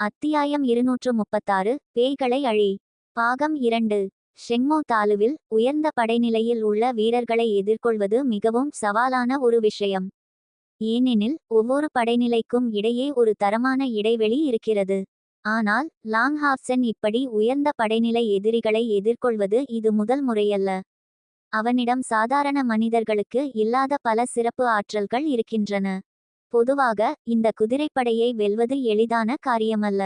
அத்தியாயம் இருநூற்று முப்பத்தாறு பேய்களை அழி. பாகம் இரண்டு. ஷெங்மோ தாலுவில் உயர்ந்த படைநிலையில் உள்ள வீரர்களை எதிர்கொள்வது மிகவும் சவாலான ஒரு விஷயம். ஏனெனில் ஒவ்வொரு படைநிலைக்கும் இடையே ஒரு தரமான இடைவெளி இருக்கிறது. ஆனால் லாங்ஹாப்சன் இப்படி உயர்ந்த படைநிலை எதிரிகளை எதிர்கொள்வது இது முதல் முறையல்ல. அவனிடம் சாதாரண மனிதர்களுக்கு இல்லாத பல சிறப்பு ஆற்றல்கள் இருக்கின்றன. பொதுவாக இந்த குதிரைப்படையை வெல்வது எளிதான காரியமல்ல.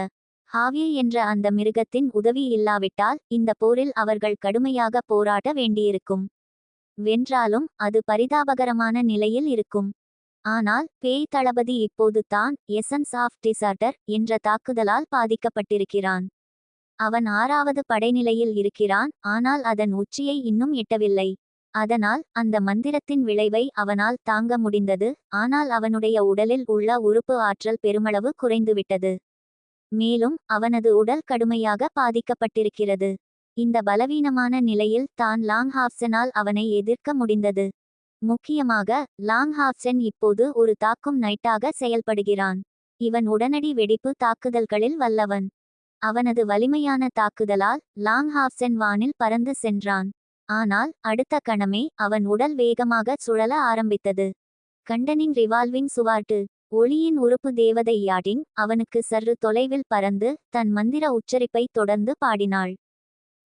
ஹாவியே என்ற அந்த மிருகத்தின் உதவி இல்லாவிட்டால் இந்த போரில் அவர்கள் கடுமையாக போராட வேண்டியிருக்கும். வென்றாலும் அது பரிதாபகரமான நிலையில் இருக்கும். ஆனால் பேய் தளபதி இப்போது தான் எசன்ஸ் ஆஃப் டிசார்டர் என்ற தாக்குதலால் பாதிக்கப்பட்டிருக்கிறான். அவன் ஆறாவது படைநிலையில் இருக்கிறான் ஆனால் அதன் உச்சியை இன்னும் எட்டவில்லை. அதனால் அந்த மந்திரத்தின் விளைவை அவனால் தாங்க முடிந்தது ஆனால் அவனுடைய உடலில் உள்ள உறுப்பு ஆற்றல் பெருமளவு குறைந்துவிட்டது. மேலும் அவனது உடல் கடுமையாக பாதிக்கப்பட்டிருக்கிறது. இந்த பலவீனமான நிலையில் தான் லாங் ஹாப்சனால் அவனை எதிர்க்க முடிந்தது. முக்கியமாக லாங் ஹாப்சன் இப்போது ஒரு தாக்கும் நைட்டாக செயல்படுகிறான். இவன் உடனடி வெடிப்பு தாக்குதல்களில் வல்லவன். அவனது வலிமையான தாக்குதலால் லாங் ஹாப்சன் வானில் பறந்து சென்றான். ஆனால் அடுத்த கணமே அவன் உடல் வேகமாக சுழல ஆரம்பித்தது. கண்டனின் ரிவால்விங் சுவாட்டு ஒளியின் உறுப்பு தேவதை யாடின் அவனுக்கு சற்று தொலைவில் பறந்து தன் மந்திர உச்சரிப்பை தொடர்ந்து பாடினாள்.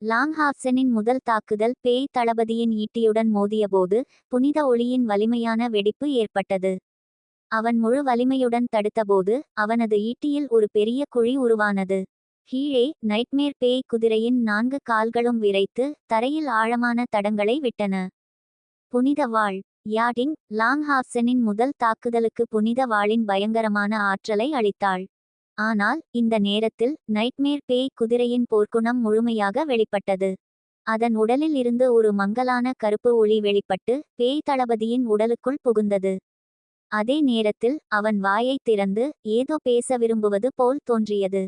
லாங்ஹாப்சனின் முதல் தாக்குதல் பேய் தளபதியின் ஈட்டியுடன் மோதியபோது புனித ஒளியின் வலிமையான வெடிப்பு ஏற்பட்டது. அவன் முழு வலிமையுடன் தடுத்தபோது அவனது ஈட்டியில் ஒரு பெரிய குழி உருவானது. கீழே நைட்மேர் பேய் குதிரையின் நான்கு கால்களும் விரைத்து தரையில் ஆழமான தடங்களை விட்டன. புனித வாள் யாடிங் லாங்ஹாப்சனின் முதல் தாக்குதலுக்கு புனித வாளின் பயங்கரமான ஆற்றலை அளித்தாள். ஆனால் இந்த நேரத்தில் நைட்மேர் பேய் குதிரையின் போர்க்குணம் முழுமையாக வெளிப்பட்டது. அதன் உடலில் இருந்து ஒரு மங்கலான கருப்பு ஒளி வெளிப்பட்டு பேய் தளபதியின் உடலுக்குள் புகுந்தது. அதே நேரத்தில் அவன் வாயைத் திறந்து ஏதோ பேச விரும்புவது போல் தோன்றியது.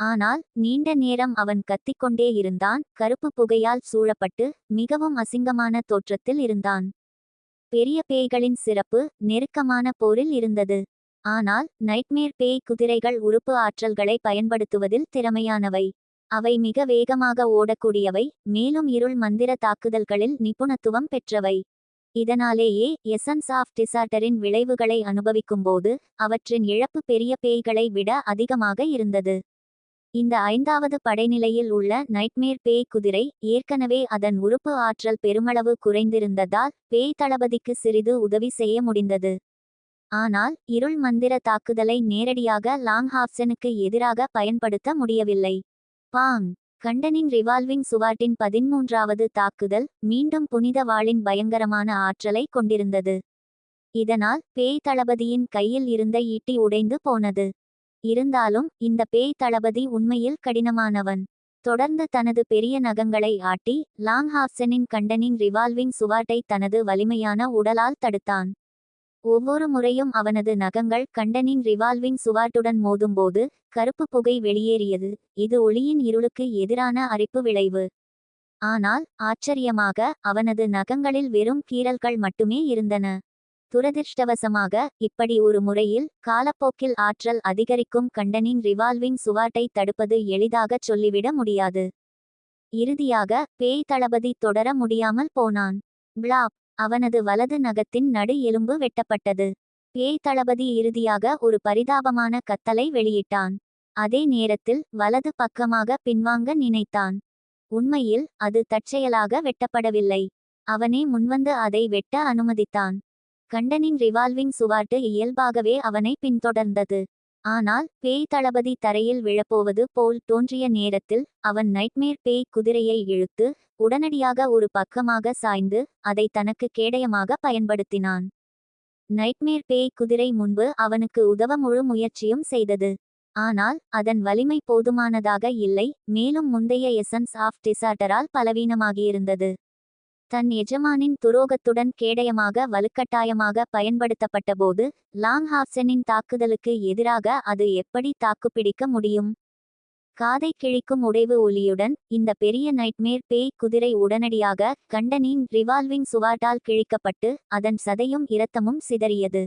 ஆனால் நீண்ட நேரம் அவன் கத்திக்கொண்டே இருந்தான் கருப்பு புகையால் சூழப்பட்டு மிகவும் அசிங்கமான தோற்றத்தில் இருந்தான். பெரிய பேய்களின் சிறப்பு நெருக்கமான போரில் இருந்தது. ஆனால் நைட்மேர் பேய் குதிரைகள் உறுப்பு ஆற்றல்களை பயன்படுத்துவதில் திறமையானவை. அவை மிக வேகமாக ஓடக்கூடியவை மேலும் இருள் மந்திர தாக்குதல்களில் நிபுணத்துவம் பெற்றவை. இதனாலேயே எசன்ஸ் ஆஃப் டிசார்டரின் விளைவுகளை அனுபவிக்கும்போது அவற்றின் இழப்பு பெரிய பேய்களை விட அதிகமாக இருந்தது. இந்த ஐந்தாவது படைநிலையில் உள்ள நைட்மேர் பேய் குதிரை ஏற்கனவே அதன் உறுப்பு ஆற்றல் பெருமளவு குறைந்திருந்ததால் பேய் தளபதிக்கு சிறிது உதவி செய்ய முடிந்தது. ஆனால் இருள் மந்திர தாக்குதலை நேரடியாக லாங் ஹாப்சனுக்கு எதிராக பயன்படுத்த முடியவில்லை. பாங்! கண்டனின் ரிவால்விங் சுவாட்டின் பதிமூன்றாவது தாக்குதல் மீண்டும் புனித வாளின் பயங்கரமான ஆற்றலை கொண்டிருந்தது. இதனால் பேய் தளபதியின் கையில் இருந்த ஈட்டி உடைந்து போனது. இருந்தாலும் இந்த பேய் தளபதி உண்மையில் கடினமானவன். தொடர்ந்து தனது பெரிய நகங்களை ஆட்டி லாங் ஹாப்சனின் கண்டனின் ரிவால்விங் சுவாட்டை தனது வலிமையான உடலால் தடுத்தான். ஒவ்வொரு முறையும் அவனது நகங்கள் கண்டனின் ரிவால்விங் சுவாட்டுடன் மோதும்போது கருப்பு புகை வெளியேறியது. இது ஒளியின் இருளுக்கு எதிரான அரிப்பு விளைவு. ஆனால் ஆச்சரியமாக அவனது நகங்களில் வெறும் கீறல்கள் மட்டுமே இருந்தன. துரதிர்ஷ்டவசமாக இப்படி ஒரு முறையில் காலப்போக்கில் ஆற்றல் அதிகரிக்கும் கண்டனின் ரிவால்விங் சுவாட்டை தடுப்பது எளிதாகச் சொல்லிவிட முடியாது. இறுதியாக பேய் தளபதி தொடர முடியாமல் போனான். பிளாப்! அவனது வலது நகத்தின் நடு எலும்பு வெட்டப்பட்டது. பேய் தளபதி இறுதியாக ஒரு பரிதாபமான கத்தலை வெளியிட்டான். அதே நேரத்தில் வலது பக்கமாக பின்வாங்க நினைத்தான். உண்மையில் அது தற்செயலாக வெட்டப்படவில்லை. அவனே முன்வந்து அதை வெட்ட அனுமதித்தான். கண்டனின் ரிவால்விங் சுவாட்டு இயல்பாகவே அவனை பின்தொடர்ந்தது. ஆனால் பேய் தளபதி தரையில் விழப்போவது போல் தோன்றிய நேரத்தில் அவன் நைட்மேர் பேய் குதிரையை இழுத்து உடனடியாக ஒரு பக்கமாக சாய்ந்து அதை தனக்கு கேடயமாக பயன்படுத்தினான். நைட்மேர் பேய் குதிரை முன்பு அவனுக்கு உதவ முழு முயற்சியும் செய்தது. ஆனால் அதன் வலிமை போதுமானதாக இல்லை மேலும் முந்தைய எசன்ஸ் ஆஃப் டிசார்டரால் பலவீனமாகியிருந்தது. தன் எஜமானின் துரோகத்துடன் கேடயமாக வலுக்கட்டாயமாக பயன்படுத்தப்பட்டபோது லாங்ஹாப்சனின் தாக்குதலுக்கு எதிராக அது எப்படி தாக்குப்பிடிக்க முடியும்? காதை கிழிக்கும் உடைவு ஒலியுடன் இந்த பெரிய நைட்மேர் பேய் குதிரை உடனடியாக கண்டனின் ரிவால்விங் சுவாட்டால் கிழிக்கப்பட்டு அதன் சதையும் இரத்தமும் சிதறியது.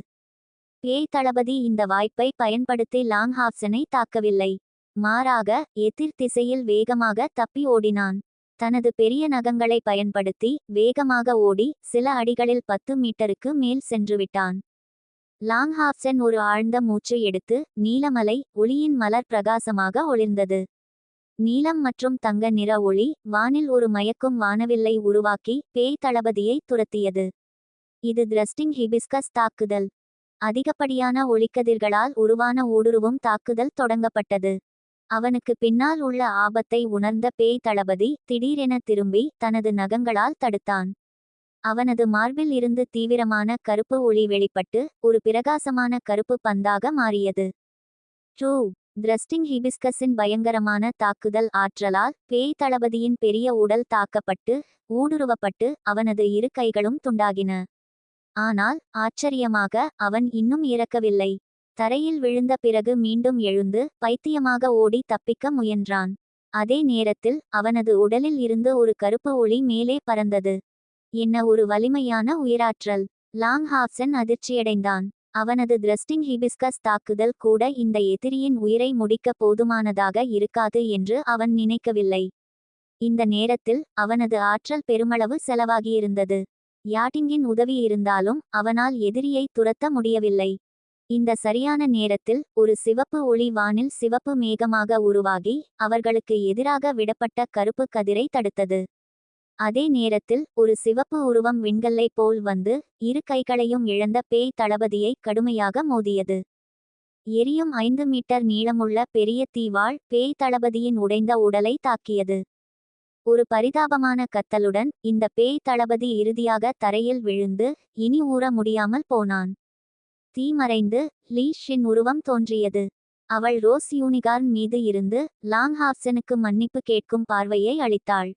பேய் தளபதி இந்த வாய்ப்பை பயன்படுத்தி லாங்ஹாப்சனை தாக்கவில்லை. மாறாக எதிர் திசையில் வேகமாக தப்பி ஓடினான். தனது பெரிய நகங்களை பயன்படுத்தி வேகமாக ஓடி சில அடிகளில் பத்து மீட்டருக்கு மேல் சென்றுவிட்டான். லாங்ஹாப்சன் ஒரு ஆழ்ந்த மூச்சு எடுத்து நீலமலை ஒளியின் மலர் பிரகாசமாக ஒளிர்ந்தது. நீலம் மற்றும் தங்க நிற ஒளி வானில் ஒரு மயக்கும் வானவில்லை உருவாக்கி பேய் தளபதியை துரத்தியது. இது திரஸ்டிங் ஹிபிஸ்கஸ் தாக்குதல். அதிகப்படியான ஒளிக்கதிர்களால் உருவான ஊடுருவும் தாக்குதல் தொடங்கப்பட்டது. அவனுக்கு பின்னால் உள்ள ஆபத்தை உணர்ந்த பேய் தளபதி திடீரென திரும்பி தனது நகங்களால் தடுத்தான். அவனது மார்பில் இருந்து தீவிரமான கருப்பு ஒளி வெளிப்பட்டு ஒரு பிரகாசமான கருப்பு பந்தாக மாறியது. ட்ரூ திரஸ்டிங் ஹிபிஸ்கஸின் பயங்கரமான தாக்குதல் ஆற்றலால் பேய் தளபதியின் பெரிய உடல் தாக்கப்பட்டு ஊடுருவப்பட்டு அவனது இரு கைகளும் துண்டாகின. ஆனால் ஆச்சரியமாக அவன் இன்னும் இறக்கவில்லை. தரையில் விழுந்த பிறகு மீண்டும் எழுந்து பைத்தியமாக ஓடி தப்பிக்க முயன்றான். அதே நேரத்தில் அவனது உடலில் இருந்து ஒரு கருப்பு ஒளி மேலே பறந்தது. என்ன ஒரு வலிமையான உயிராற்றல். Long Hobson அதிர்ச்சியடைந்தான். அவனது திரஸ்டிங் ஹிபிஸ்கஸ் தாக்குதல் கூட இந்த எதிரியின் உயிரை முடிக்க போதுமானதாக இருக்காது என்று அவன் நினைக்கவில்லை. இந்த நேரத்தில் அவனது ஆற்றல் பெருமளவு செலவாகியிருந்தது. யாட்டிங்கின் உதவி இருந்தாலும் அவனால் எதிரியை துரத்த முடியவில்லை. இந்த சரியான நேரத்தில் ஒரு சிவப்பு ஒளி வானில் சிவப்பு மேகமாக உருவாகி அவர்களுக்கு எதிராக விடப்பட்ட கருப்பு கதிரை தடுத்தது. அதே நேரத்தில் ஒரு சிவப்பு உருவம் விண்கல்லை போல் வந்து இரு கைகளையும் இழந்த பேய் தளபதியை கடுமையாக மோதியது. எரியும் ஐந்து மீட்டர் நீளமுள்ள பெரிய தீவாள் பேய் தளபதியின் உடைந்த உடலை தாக்கியது. ஒரு பரிதாபமான கத்தலுடன் இந்த பேய் தளபதி இறுதியாக தரையில் விழுந்து இனி ஊற முடியாமல் போனான். தீ மறைந்து லீ ஷின் உருவம் தோன்றியது. அவள் ரோஸ் யூனிகார்ன் மீது இருந்து லாங் ஹாப்சனுக்கு மன்னிப்பு கேட்கும் பார்வையை அளித்தாள்.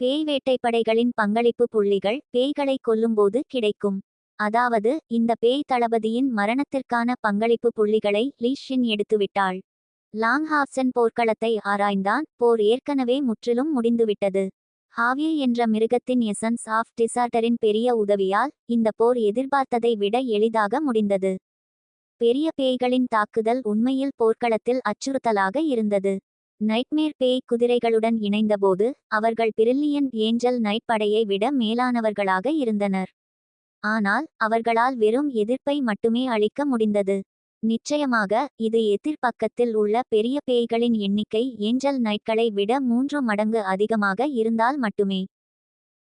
பேய் வேட்டைப்படைகளின் பங்களிப்பு புள்ளிகள் பேய்களை கொல்லும்போது கிடைக்கும். அதாவது இந்த பேய் தளபதியின் மரணத்திற்கான பங்களிப்பு புள்ளிகளை லீஷின் எடுத்துவிட்டாள். லாங்ஹாப்சன் போர்க்களத்தை ஆராய்ந்தான். போர் ஏற்கனவே முற்றிலும் முடிந்துவிட்டது. ஹாவிய என்ற மிருகத்தின் எசன்ஸ் ஆஃப் டிசார்டரின் பெரிய உதவியால் இந்த போர் எதிர்பார்த்ததை விட எளிதாக முடிந்தது. பெரிய பேய்களின் தாக்குதல் உண்மையில் போர்க்களத்தில் அச்சுறுத்தலாக இருந்தது. நைட்மேர் பேய் குதிரைகளுடன் இணைந்தபோது அவர்கள் பிரில்லியன் ஏஞ்சல் நைட் படையை விட மேலானவர்களாக இருந்தனர். ஆனால் அவர்களால் வெறும் எதிர்ப்பை மட்டுமே அளிக்க முடிந்தது. நிச்சயமாக இது எதிர்பக்கத்தில் உள்ள பெரிய பேய்களின் எண்ணிக்கை ஏஞ்சல் நைட்களை விட மூன்று மடங்கு அதிகமாக இருந்தால் மட்டுமே.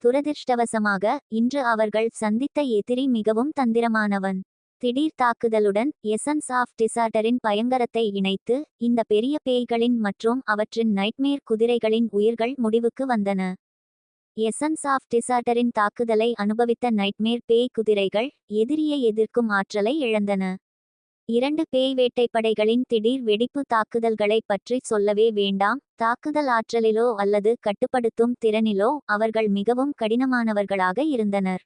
துரதிர்ஷ்டவசமாக இன்று அவர்கள் சந்தித்த எதிரி மிகவும் தந்திரமானவன். திடீர் தாக்குதலுடன் எசன்ஸ் ஆஃப் டிசார்டரின் பயங்கரத்தை இணைத்து இந்த பெரிய பேய்களின் மற்றும் அவற்றின் நைட்மேர் குதிரைகளின் உயிர்கள் முடிவுக்கு வந்தன. எசன்ஸ் ஆஃப் டிசார்டரின் தாக்குதலை அனுபவித்த நைட்மேர் பேய் குதிரைகள் எதிரியை எதிர்க்கும் ஆற்றலை இழந்தன. இரண்டு பேய் வேட்டைப்படைகளின் திடீர் வெடிப்பு தாக்குதல்களை பற்றி சொல்லவே வேண்டாம். தாக்குதல் ஆற்றலிலோ அல்லது கட்டுப்படுத்தும் திறனிலோ அவர்கள் மிகவும் கடினமானவர்களாக இருந்தனர்.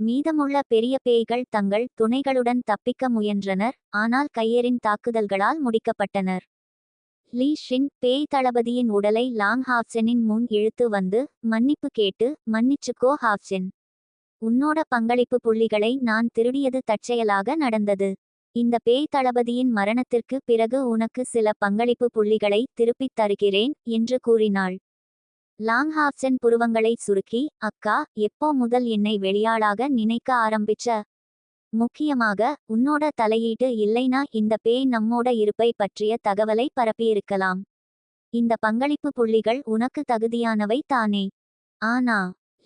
மீதமுள்ள பெரிய பேய்கள் தங்கள் துணைகளுடன் தப்பிக்க முயன்றனர் ஆனால் கையரின் தாக்குதல்களால் முடிக்கப்பட்டனர். லீ ஷின் பேய் தளபதியின் உடலை லாங் ஹாப்சனின் முன் இழுத்து வந்து மன்னிப்பு கேட்டு மன்னிச்சுக்கோ ஹாப்சென். உன்னோட பங்களிப்பு புள்ளிகளை நான் திருடியது தற்செயலாக நடந்தது. இந்த பேய் தளபதியின் மரணத்திற்கு பிறகு உனக்கு சில பங்களிப்பு புள்ளிகளை திருப்பித் தருகிறேன் என்று கூறினாள். லாங்ஹாப்சன் புருவங்களை சுருக்கி அக்கா எப்போ முதல் என்னை வெளியாளாக நினைக்க ஆரம்பிச்ச? முக்கியமாக உன்னோட தலையீட்டு இல்லைனா இந்த பேய் நம்மோட இருப்பை பற்றிய தகவலை பரப்பியிருக்கலாம். இந்த பங்களிப்பு புள்ளிகள் உனக்கு தகுதியானவை தானே. ஆனா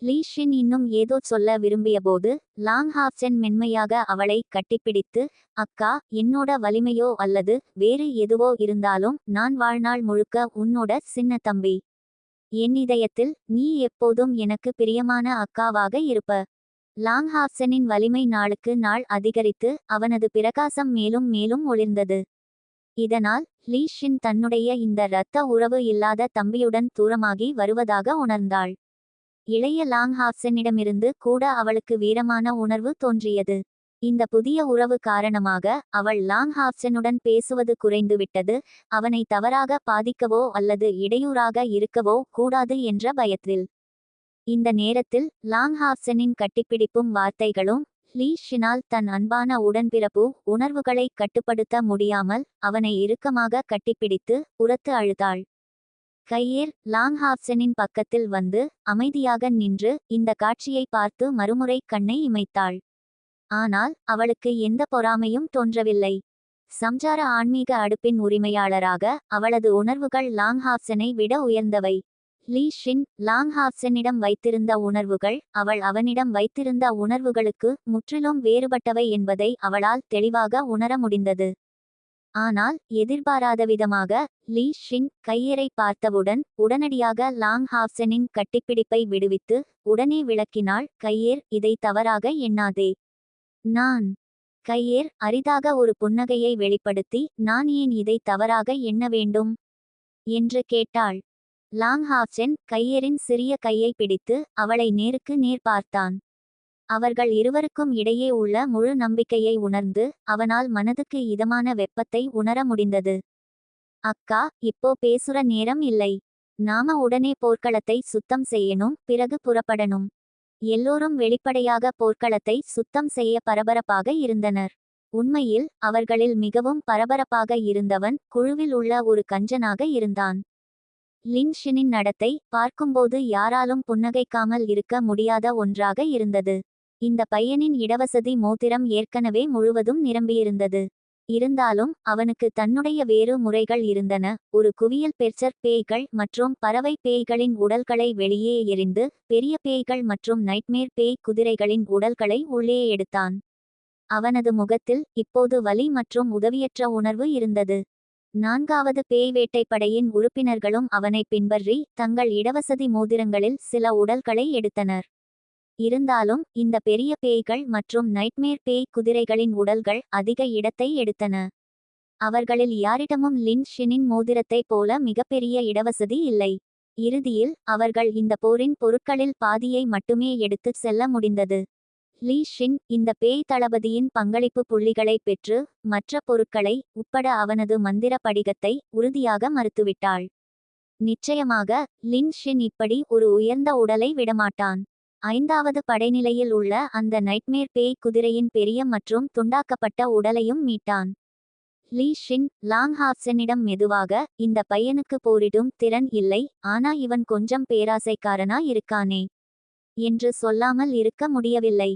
லீஷின் இன்னும் ஏதோ சொல்ல விரும்பியபோது லாங் ஹாப்சென் மென்மையாக அவளை கட்டிப்பிடித்து அக்கா என்னோட வலிமையோ அல்லது வேறு எதுவோ இருந்தாலும் நான் வாழ்நாள் முழுக்க உன்னோட சின்ன தம்பி. என் இதயத்தில் நீ எப்போதும் எனக்கு பிரியமான அக்காவாக இருப்ப. லாங் ஹாப்சனின் வலிமை நாளுக்கு நாள் அதிகரித்து அவனது பிரகாசம் மேலும் மேலும் ஒளிர்ந்தது. இதனால் லீஷின் தன்னுடைய இந்த இரத்த உறவு இல்லாத தம்பியுடன் தூரமாகி வருவதாக உணர்ந்தாள். இளைய லாங்ஹாப்சனிடமிருந்து கூட அவளுக்கு வீரமான உணர்வு தோன்றியது. இந்த புதிய உறவு காரணமாக அவள் லாங் ஹாப்சனுடன் பேசுவது குறைந்துவிட்டது. அவனை தவறாக பாதிக்கவோ அல்லது இடையூறாக இருக்கவோ கூடாது என்ற பயத்தில். இந்த நேரத்தில் லாங்ஹாப்சனின் கட்டிப்பிடிப்பும் வார்த்தைகளும் லீ ஷினால் தன் அன்பான உடன்பிறப்பு உணர்வுகளை கட்டுப்படுத்த முடியாமல் அவனை இறுக்கமாக கட்டிப்பிடித்து உரத்து அழுதாள். கையேர் லாங்ஹாப்சனின் பக்கத்தில் வந்து அமைதியாக நின்று இந்த காட்சியை பார்த்து மறுமுறை கண்ணை இமைத்தாள். ஆனால் அவளுக்கு எந்த பொறாமையும் தோன்றவில்லை. சம்சார ஆன்மீக அடுப்பின் உரிமையாளராக அவளது உணர்வுகள் லாங்ஹாப்சனை விட உயர்ந்தவை. லீ ஷின் லாங்ஹாப்சனிடம் வைத்திருந்த உணர்வுகள் அவள் அவனிடம் வைத்திருந்த உணர்வுகளுக்கு முற்றிலும் வேறுபட்டவை என்பதை அவளால் தெளிவாக உணர முடிந்தது. ஆனால் எதிர்பாராத விதமாக லீ ஷின் கையரை பார்த்தவுடன் உடனடியாக லாங் ஹாப்சனின் கட்டிப்பிடிப்பை விடுவித்து உடனே விளக்கினாள் கையேர் இதை தவறாக எண்ணாதே. நான் கையேர் அரிதாக ஒரு புன்னகையை வெளிப்படுத்தி நான் ஏன் இதை தவறாக எண்ண வேண்டும் என்று கேட்டாள். லாங் ஹாப்சென் கையேரின் சிறிய கையை பிடித்து அவளை நேருக்கு நேர் பார்த்தான். அவர்கள் இருவருக்கும் இடையே உள்ள முழு நம்பிக்கையை உணர்ந்து அவனால் மனதுக்கு இதமான வெப்பத்தை உணர முடிந்தது. அக்கா இப்போ பேசுற நேரம் இல்லை. நாம உடனே போர்க்களத்தை சுத்தம் செய்யணும் பிறகு புறப்படணும். எல்லோரும் வெளிப்படையாக போர்க்களத்தை சுத்தம் செய்ய பரபரப்பாக இருந்தனர். உண்மையில் அவர்களில் மிகவும் பரபரப்பாக இருந்தவன் குழுவில் உள்ள ஒரு கஞ்சனாக இருந்தான். லின்ஷினின் நடத்தை பார்க்கும்போது யாராலும் புன்னகைக்காமல் இருக்க முடியாத ஒன்றாக இருந்தது. இந்த பையனின் இடவசதி மோதிரம் ஏற்கனவே முழுவதும் நிரம்பியிருந்தது. இருந்தாலும் அவனுக்கு தன்னுடைய வேறு முறைகள் இருந்தன. ஒரு குவியல் பெர்ச்சர் பேய்கள் மற்றும் பறவை பேய்களின் உடல்களை வெளியே எறிந்து பெரிய பேய்கள் மற்றும் நைட்மேர் பேய் குதிரைகளின் உடல்களை உள்ளே எடுத்தான். அவனது முகத்தில் இப்போது வலி மற்றும் உதவியற்ற உணர்வு இருந்தது. நான்காவது பேய் வேட்டைப்படையின் உறுப்பினர்களும் அவனை பின்பற்றி தங்கள் இடவசதி மோதிரங்களில் சில உடல்களை எடுத்தனர். இருந்தாலும் இந்த பெரிய பேய்கள் மற்றும் நைட்மேர் பேய் குதிரைகளின் உடல்கள் அதிக இடத்தை எடுத்தன. அவர்களில் யாரிடமும் லின் ஷினின் மோதிரத்தைப் போல மிகப்பெரிய இடவசதி இல்லை. இறுதியில் அவர்கள் இந்த போரின் பொருட்களில் பாதியை மட்டுமே எடுத்துச் செல்ல முடிந்தது. லீ ஷின் இந்த பேய் தளபதியின் பங்களிப்பு புள்ளிகளை பெற்று மற்ற பொருட்களை உட்பட அவனது மந்திர படிகத்தை உறுதியாக மறுத்துவிட்டாள். நிச்சயமாக லின் ஷின் இப்படி ஒரு உயர்ந்த உடலை விடமாட்டான். ஐந்தாவது படைநிலையில் உள்ள அந்த நைட்மேர் பேய் குதிரையின் பெரிய மற்றும் துண்டாக்கப்பட்ட உடலையும் மீட்டான். லீ ஷின் லாங் ஹாப்சனிடம் மெதுவாக இந்த பையனுக்கு போரிடும் திறன் இல்லை ஆனா இவன் கொஞ்சம் பேராசைக்காரனா இருக்கானே என்று சொல்லாமல் இருக்க முடியவில்லை.